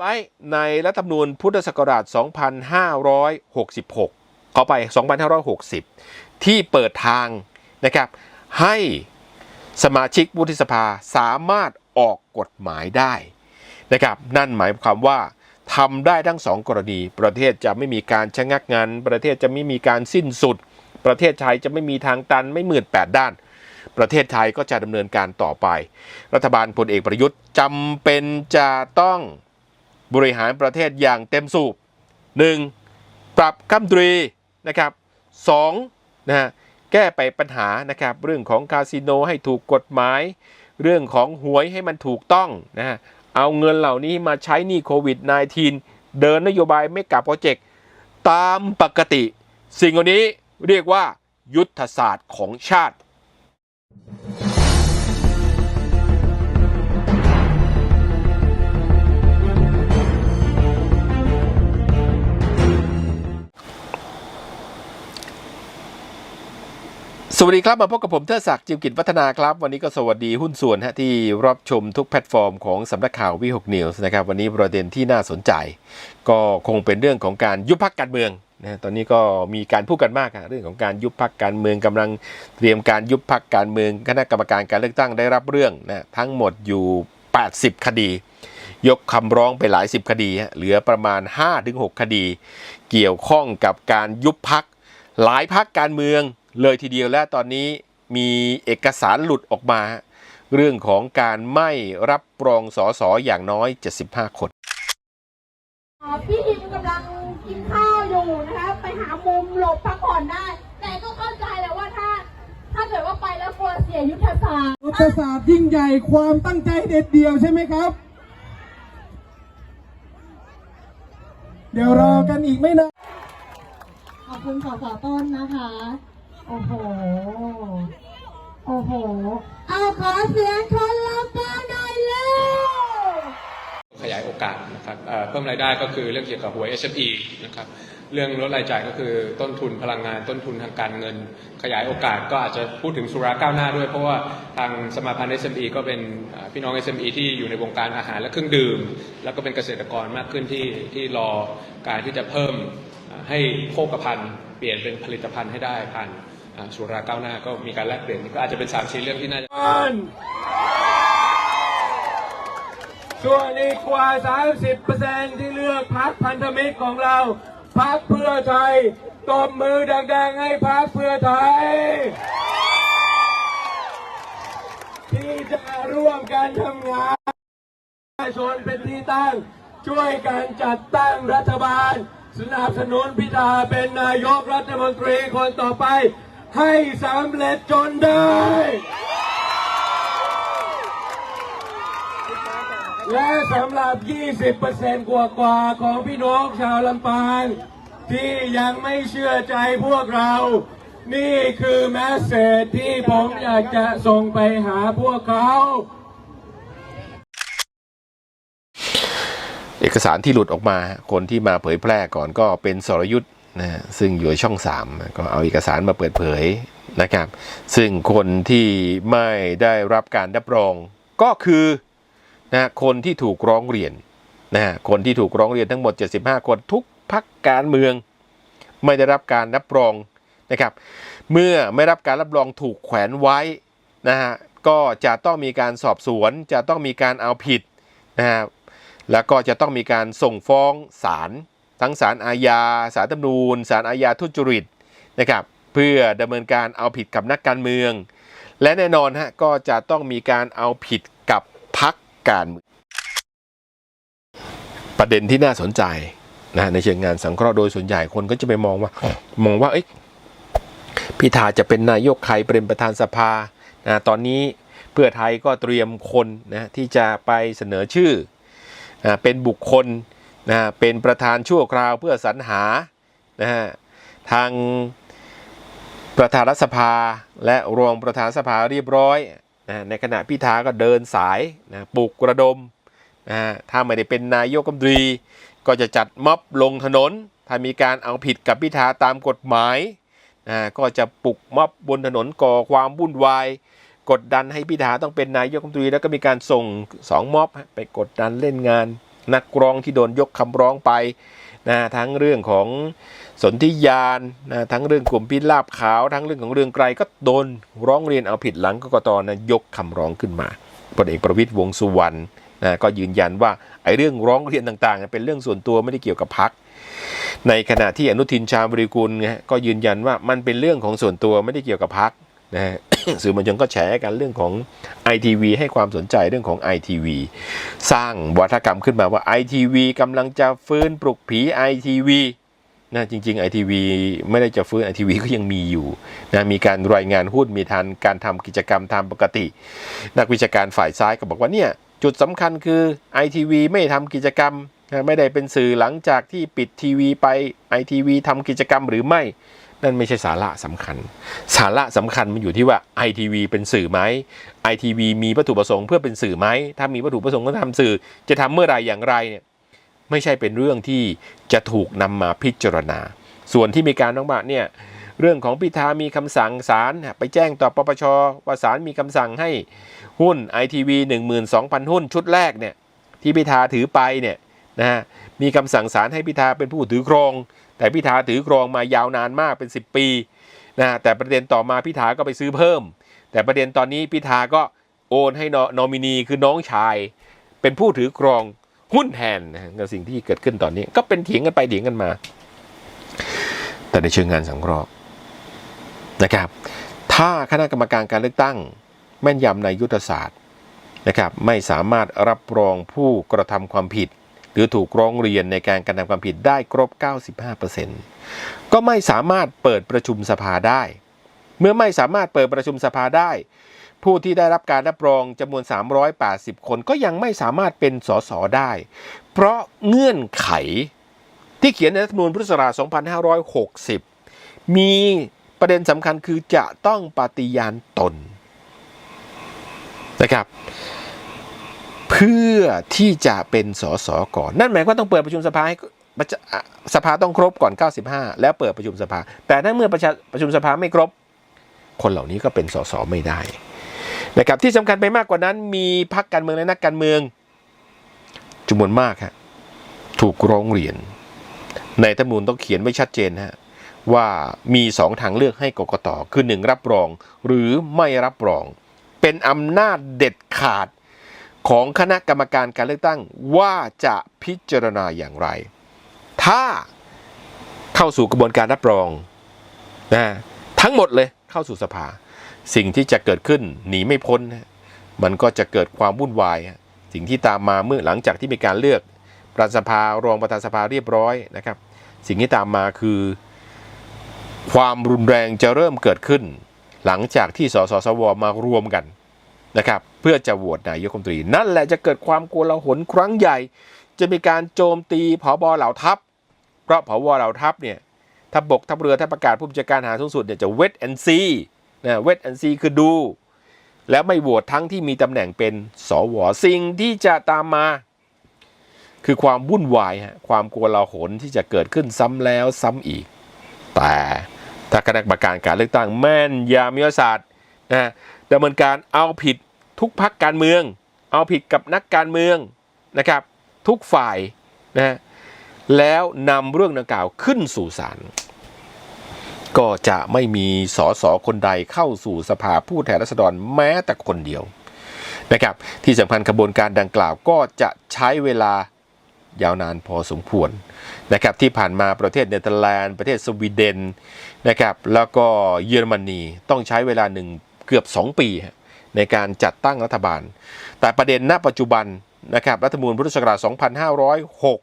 ไว้ในรัฐธรรมนูญพุทธศักราช 2566 ขอไป 2560 ที่เปิดทางนะครับให้สมาชิกวุฒิสภาสามารถออกกฎหมายได้นะครับนั่นหมายความว่าทำได้ทั้งสองกรณี ประเทศจะไม่มีการชะงักงาน ประเทศจะไม่มีการสิ้นสุด ประเทศไทยจะไม่มีทางตันไม่มืดแปดด้าน ประเทศไทยก็จะดำเนินการต่อไป รัฐบาลพลเอกประยุทธ์จำเป็นจะต้อง บริหารประเทศอย่างเต็มสูบ 1. ปรับคำตรีนะครับ 2. นะฮะแก้ไปปัญหานะครับเรื่องของคาสิโนให้ถูกกฎหมาย เรื่องของหวยให้มันถูกต้องนะฮะเอาเงินเหล่านี้มาใช้หนี้โควิด -19 เดินนโยบายไม่กลับโปรเจกต์ตามปกติ สิ่งเหล่านี้เรียกว่ายุทธศาสตร์ของชาติ สวัสดีครับ มาพบกับผมเทอศักดิ์จิมกิจวัฒนาครับ วันนี้ก็สวัสดีหุ้นส่วนฮะที่รับชมทุกแพลตฟอร์มของสำนักข่าววิหกนิวส์นะครับ วันนี้ประเด็นที่น่าสนใจ ก็คงเป็นเรื่องของการยุบพักการเมืองนะตอนนี้ก็มีการพูดกันมากเรื่องของการยุบพักการเมืองกำลังเตรียมการยุบพักการเมืองคณะกรรมการการเลือกตั้งได้รับเรื่องนะทั้งหมดอยู่ 80 คดี ยกคำร้องไปหลายสิบคดีเหลือประมาณ 5-6 คดี เกี่ยวข้องกับการยุบพักหลายพักการเมือง เลยทีเดียวและตอนนี้มีเอกสารหลุดออกมา เรื่องของการไม่รับรองสอสออย่างน้อย 75 คนอ่าพี่ดิมกำลังกินข้าวอยู่นะคะไปหามุมหลบพักผ่อนได้ แต่ก็เข้าใจแหละว่าถ้า ถ้าเกิดว่าไปแล้วกลัวเสียยุทธศาสตร์ยุทธศาสตร์ยิ่งใหญ่ความตั้งใจเด็ดเดี่ยวใช่ไหมครับ เดี๋ยวรอกันอีกไม่นานขอบคุณสสต้นนะคะ โอ้โห โอ้โห เอาขอเสียงคนละก้าหน่อยเร็วขยายโอกาสนะครับเอ่อเพิ่มรายได้ก็คือเรื่องเกี่ยวกับหวย SME นะครับเรื่องลดรายจ่ายก็คือต้นทุนพลังงานต้นทุนทางการเงิน ขยายโอกาสก็อาจจะพูดถึงสุราก้าวหน้าด้วย เพราะว่าทางสมาพันธ์ SME ก็เป็นอ่อพี่น้อง SME ที่อยู่ในวงการอาหารและเครื่องดื่ม แล้วก็เป็นเกษตรกรมากขึ้นที่ที่รอการที่จะเพิ่มอ่อให้โภคภัณฑ์เปลี่ยนเป็นผลิตภัณฑ์ให้ได้ผ่าน สุราก้าวหน้าก็มีการแลกเปลี่ยนนี่ก็อาจจะเป็นสามสี่เรื่องที่น่าจะส่วนอีกกว่า 30%ที่เลือกพักพันธมิตรของเราพักเพื่อไทยตบมือดังๆให้พักเพื่อไทย ที่จะร่วมกันทำงานประชาชนเป็นที่ตั้ง ช่วยกันจัดตั้งรัฐบาล สนับสนุนพิธาเป็นนายกรัฐมนตรีคนต่อไป ให้สำเร็จจนได้ และสำหรับ 20%กว่ากว่าๆของพี่น้องชาวลำปาง ที่ยังไม่เชื่อใจพวกเรา นี่คือแมสเซจที่ผมอยากจะส่งไปหาพวกเขาเอกสารที่หลุดออกมา คนที่มาเผยแพร่ก่อนก็เป็นสรยุทธ์ นะซึ่งอยู่ช่องสามก็เอาเอกสารมาเปิดเผยนะครับ ซึ่งคนที่ไม่ได้รับการรับรองก็คือนะคนที่ถูกร้องเรียนนะฮะคนที่ถูกร้องเรียนทั้งหมด 75 คนทุกพักการเมือง ไม่ได้รับการรับรองนะครับ เมื่อไม่รับการรับรองถูกแขวนไว้นะฮะก็จะต้องมีการสอบสวน จะต้องมีการเอาผิดนะฮะแล้วก็จะต้องมีการส่งฟ้องศาล ทั้งศาลอาญาศาลตำนูนศาลอาญาทุจริตนะครับเพื่อดำเนินการเอาผิดกับนักการเมือง และแน่นอนฮะก็จะต้องมีการเอาผิดกับพักการเมืองประเด็นที่น่าสนใจนะในเชิงงานสังเคราะห์โดยส่วนใหญ่คนก็จะไปมองว่ามองว่าเอ้พิธาจะเป็นนายกใครเป็นประธานสภานะตอนนี้เพื่อไทยก็เตรียมคนนะที่จะไปเสนอชื่ออ่าเป็นบุคคล นะเป็นประธานชั่วคราวเพื่อสรรหานะฮะทางประธานรัฐสภาและรองประธานสภาเรียบร้อยนะในขณะพิธาก็เดินสายนะปลุกระดมนะถ้าไม่ได้เป็นนายกรัฐมนตรี ก็จะจัดม็อบลงถนน ถ้ามีการเอาผิดกับพิธาตามกฎหมายนะก็จะปลุกม็อบบนถนนก่อความวุ่นวาย กดดันให้พิธาต้องเป็นนายกรัฐมนตรี แล้วก็มีการส่งสองม็อบไปกดดันเล่นงาน นักร้องที่โดนยกคำร้องไปนะทั้งเรื่องของสนธิยานนะทั้งเรื่องกลุ่มพิราบขาว ทั้งเรื่องของเรื่องไกลก็โดนร้องเรียนเอาผิดหลังกกตนะยกคำร้องขึ้นมาพลเอกประวิตยวงสุวรรณนะก็ยืนยันว่าไอ้เรื่องร้องเรียนต่างๆ เป็นเรื่องส่วนตัวไม่ได้เกี่ยวกับพัก ในขณะที่อนุทินชาญบริกุลนะก็ยืนยันว่ามันเป็นเรื่องของส่วนตัวไม่ได้เกี่ยวกับพักนะฮะ สื่อมวลชนก็แฉกันเรื่องของ ITV ให้ความสนใจเรื่องของ ITV สร้างวัฒกรรมขึ้นมาว่า ITV กำลังจะฟื้นปลุกผี ITV นะจริงๆ ITV ไม่ได้จะฟื้น ITV ก็ยังมีอยู่นะมีการรายงานหุ้นมีทานการทำกิจกรรมตามปกติ นักวิชาการฝ่ายซ้ายก็บอกว่าเนี่ยจุดสำคัญคือ ITV ไม่ทำกิจกรรมนะไม่ได้เป็นสื่อหลังจากที่ปิดทีวีไป ITV ทำกิจกรรมหรือไม่ นั่นไม่ใช่สาระสำคัญ สาระสำคัญมันอยู่ที่ว่า ITV เป็นสื่อไหม ITV มีวัตถุประสงค์เพื่อเป็นสื่อไหม ถ้ามีวัตถุประสงค์ก็ทำสื่อ จะทำเมื่อไหรอย่างไรเนี่ยไม่ใช่เป็นเรื่องที่จะถูกนำมาพิจารณา ส่วนที่มีการต้องบอกเนี่ยเรื่องของพิธามีคำสั่งศาลไปแจ้งต่อปปชว่าศาลมีคำสั่งให้หุ้น ITV 12,000 หุ้นชุดแรกเนี่ยที่พิธาถือไปเนี่ยนะฮะมีคำสั่งศาลให้พิธาเป็นผู้ถือครอง แต่พิธาถือครองมายาวนานมากเป็น 10 ปีนะแต่ประเด็นต่อมาพิธาก็ไปซื้อเพิ่ม แต่ประเด็นตอนนี้พิธาก็โอนให้นนอมินีคือน้องชาย เป็นผู้ถือครองหุ้นแทนนะกับสิ่งที่เกิดขึ้นตอนนี้ ก็เป็นเถียงกันไปเถียงกันมา แต่ในเชิงงานสังเคราะห์นะครับ ถ้าคณะกรรมการการเลือกตั้ง แม่นยำในยุทธศาสตร์นะครับ ไม่สามารถรับรองผู้กระทำความผิด หรือถูกร้องเรียนในการกระทำความผิดได้ครบ 95%ก็ไม่สามารถเปิดประชุมสภาได้ เมื่อไม่สามารถเปิดประชุมสภาได้ ผู้ที่ได้รับการรับรองจำนวน 380 คนก็ยังไม่สามารถเป็นสสได้ เพราะเงื่อนไขที่เขียนในรัฐธรรมนูญพุทธศักราช 2560 มีประเด็นสำคัญคือจะต้องปฏิญาณตนนะครับ พื่อที่จะเป็นสสก่อน นั่นหมายความว่าต้องเปิดประชุมสภาให้สภาต้องครบก่อน 95 แล้วเปิดประชุมสภา แต่ถ้าเมื่อประช,ประชุมสภาไม่ครบ คนเหล่านี้ก็เป็นสสไม่ได้นะครับที่สำคัญไปมากกว่านั้นมีพรรคการเมืองและนักการเมืองจำนวนมากฮะถูกร้องเรียน ในรัฐธรรมนูญต้องเขียนไว้ชัดเจนฮะว่ามีสองทางเลือกให้กกตคือหนึ่งรับรอง หรือไม่รับรอง เป็นอำนาจเด็ดขาด ของคณะกรรมการการเลือกตั้งว่าจะพิจารณาอย่างไร ถ้าเข้าสู่กระบวนการรับรองนะทั้งหมดเลยเข้าสู่สภา สิ่งที่จะเกิดขึ้นหนีไม่พ้น มันก็จะเกิดความวุ่นวาย สิ่งที่ตามมาเมื่อหลังจากที่มีการเลือกประธานสภารองประธานสภาเรียบร้อยนะครับ สิ่งที่ตามมาคือ ความรุนแรงจะเริ่มเกิดขึ้น หลังจากที่สสสวมารวมกัน นะครับเพื่อจะโหวตนายกรัฐมนตรี นั่นแหละจะเกิดความโกลาหลครั้งใหญ่ จะมีการโจมตีผบเหล่าทัพ เพราะผบเหล่าทัพเนี่ยทัพบกทัพเรือถ้าประกาศผู้บัญชาการหาสูงสุดเนี่ยจะเวทแอนซีนะเวทแอนซีคือดู แล้วไม่โหวตทั้งที่มีตำแหน่งเป็นสวสิ่งที่จะตามมา คือความวุ่นวายฮะความกลัวลาหลที่จะเกิดขึ้นซ้ำแล้วซ้ำอีก แต่ถ้าคณะกรรมการการเลือกตั้งแม่นยามยุทธศาสตร์นะดำเนินการเอาผิด ทุกพักการเมือง เอาผิดกับนักการเมืองนะครับ ทุกฝ่ายนะแล้วนำเรื่องดังกล่าวขึ้นสู่ศาลก็จะไม่มีสสคนใดเข้าสู่สภาผู้แทนราษฎรแม้แต่คนเดียวนะครับ ที่สำคัญกระบวนการดังกล่าวก็จะใช้เวลายาวนานพอสมควรนะครับที่ผ่านมาประเทศเนเธอร์แลนด์ ประเทศสวีเดนนะครับแล้วก็เยอรมนีต้องใช้เวลาหนึ่งเกือบ 2 ปี ในการจัดตั้งรัฐบาล แต่ประเด็นณปัจจุบันนะครับรัฐธรรมนูญพุทธศักราช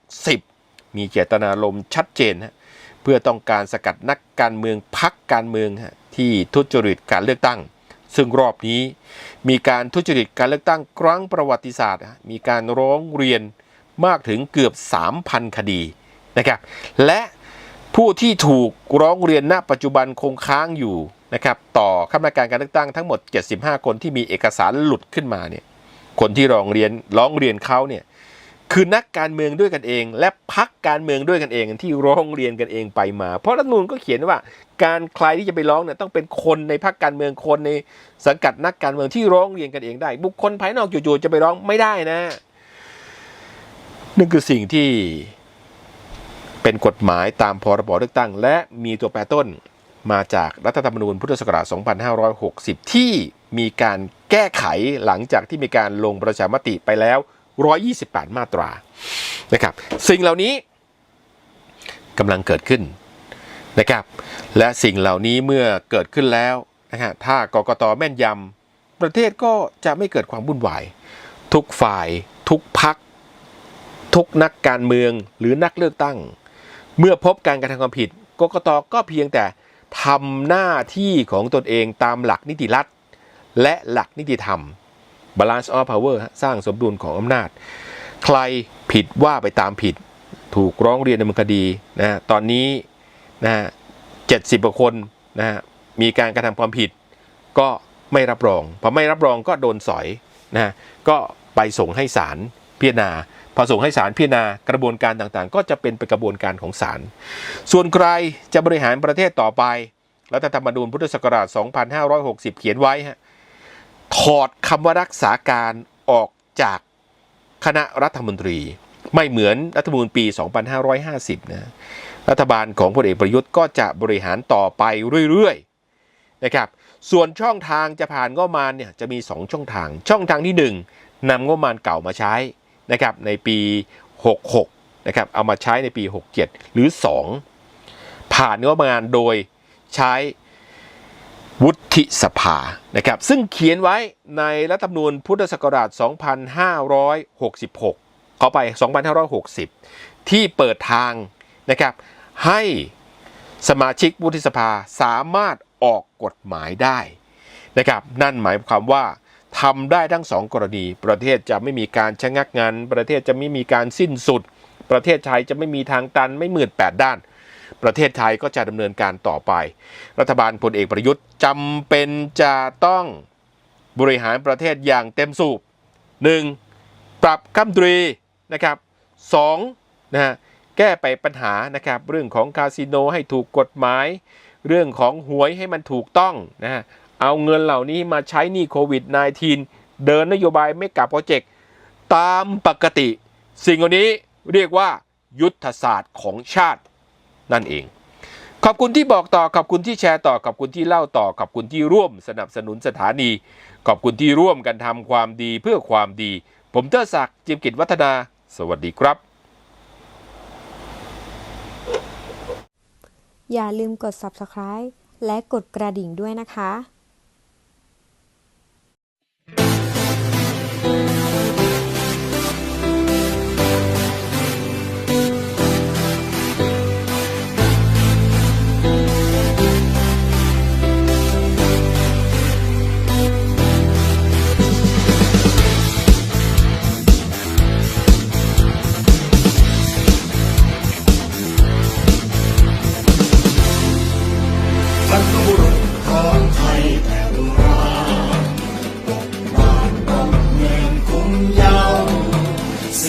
2560 มีเจตนารมณ์ชัดเจนฮะเพื่อต้องการสกัดนักการเมืองพักการเมืองฮะที่ทุจริตการเลือกตั้ง ซึ่งรอบนี้มีการทุจริตการเลือกตั้งครั้งประวัติศาสตร์ มีการร้องเรียนมากถึงเกือบ 3,000 คดีนะครับและผู้ที่ถูกร้องเรียนณปัจจุบันคงค้างอยู่ นะครับต่อคณะกรรมการการเลือกตั้งทั้งหมด 75 คนที่มีเอกสารหลุดขึ้นมาเนี่ยคนที่ร้องเรียนร้องเรียนเขาเนี่ยคือนักการเมืองด้วยกันเอง และพักการเมืองด้วยกันเองที่ร้องเรียนกันเองไปมา เพราะรัฐมนูลก็เขียนว่า การใครที่จะไปร้องเนี่ยต้องเป็นคนในพักการเมืองคนในสังกัดนักการเมืองที่ร้องเรียนกันเองได้ บุคคลภายนอกจู่ๆจะไปร้องไม่ได้นะนั่นคือสิ่งที่เป็นกฎหมายตามพรบเลือกตั้ง และมีตัวแปรต้น มาจากรัฐธรรมนูญพุทธศักราช 2560 ที่มีการแก้ไขหลังจากที่มีการลงประชามติไปแล้ว 128 มาตรานะครับ สิ่งเหล่านี้กำลังเกิดขึ้นนะครับ และสิ่งเหล่านี้เมื่อเกิดขึ้นแล้วนะฮะถ้ากกตแม่นยำประเทศก็จะไม่เกิดความวุ่นวาย ทุกฝ่าย ทุกพัก ทุกนักการเมืองหรือนักเลือกตั้ง เมื่อพบการกระทำความผิดกกตก็เพียงแต่ ทำหน้าที่ของตนเองตามหลักนิติรัฐ และหลักนิติธรรม balance of power สร้างสมดุลของอำนาจ ใครผิดว่าไปตามผิด ถูกร้องเรียนดำเนินคดีนะตอนนี้นะเจ็ดสิบกว่าคนนะมีการกระทำความผิด ก็ไม่รับรองพอไม่รับรองก็โดนสอยนะก็ไปส่งให้ศาลพิจารณา พอส่งให้ศาลพิจารณากระบวนการต่างๆ ก็จะเป็นไปกระบวนการของศาลส่วนใครจะบริหารประเทศต่อไปรัฐธรรมนูญพุทธศักราช 2560 เขียนไว้ฮะถอดคำว่ารักษาการออกจากคณะรัฐมนตรี ไม่เหมือนรัฐธรรมนูญปี 2550 นะรัฐบาลของพลเอกประยุทธ์ก็จะบริหารต่อไปเรื่อยๆนะครับส่วนช่องทางจะผ่านงบประมาณเนี่ยจะมี 2 ช่องทาง ช่องทางที่ 1นำงบประมาณเก่ามาใช้ นะครับในปี 66นะครับเอามาใช้ในปี 67 หรือ 2 ผ่านงบประมาณโดยใช้วุฒิสภานะครับซึ่งเขียนไว้ในรัฐธรรมนูญพุทธศักราช 2566 เข้าไป 2560 ที่เปิดทางนะครับให้สมาชิกวุฒิสภาสามารถออกกฎหมายได้นะครับนั่นหมายความว่า ทำได้ทั้งสองกรณี ประเทศจะไม่มีการชะงักงาน ประเทศจะไม่มีการสิ้นสุด ประเทศไทยจะไม่มีทางตันไม่มืดแปดด้าน ประเทศไทยก็จะดำเนินการต่อไป รัฐบาลพลเอกประยุทธ์จำเป็นจะต้องบริหารประเทศอย่างเต็มสูบ 1. ปรับคำตรีนะครับ2นะฮะแก้ไปปัญหานะครับเรื่องของคาสิโนให้ถูกกฎหมาย เรื่องของหวยให้มันถูกต้องนะฮะ เอาเงินเหล่านี้มาใช้หนี้โควิด -19 เดินนโยบายไม่กับโปรเจกต์ตามปกติ สิ่งเหล่านี้เรียกว่ายุทธศาสตร์ของชาตินั่นเอง ขอบคุณที่บอกต่อ ขอบคุณที่แชร์ต่อ ขอบคุณที่เล่าต่อ ขอบคุณที่ร่วมสนับสนุนสถานี ขอบคุณที่ร่วมกันทำความดีเพื่อความดี ผมเตอร์ศักดิ์จิมกิจวัฒนา สวัสดีครับ อย่าลืมกด subscribe และกดกระดิ่งด้วยนะคะ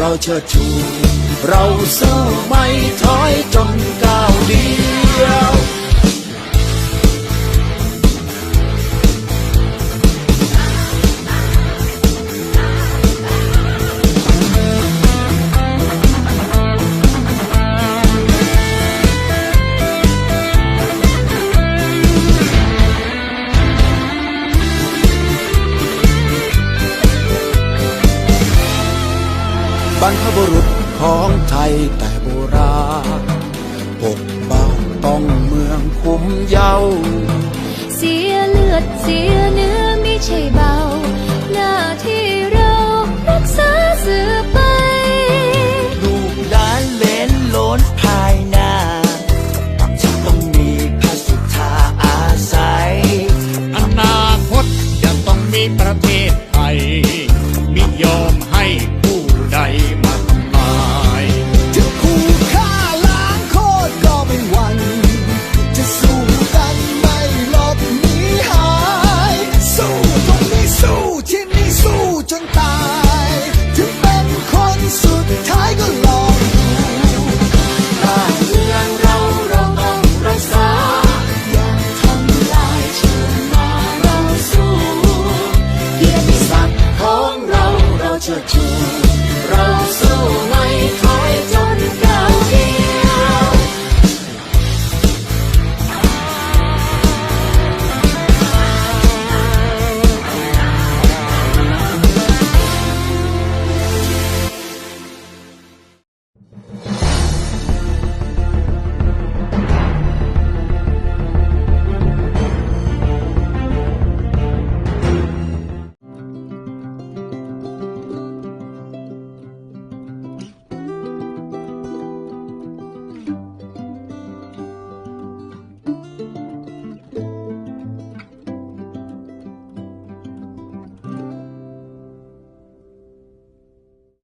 เราเราเชิดชู เราสู้ไม่ถอยจนก้าวเดียว แต่โบราณปกป้องต้องเมืองคุ้มเยาเสียเลือดเสีย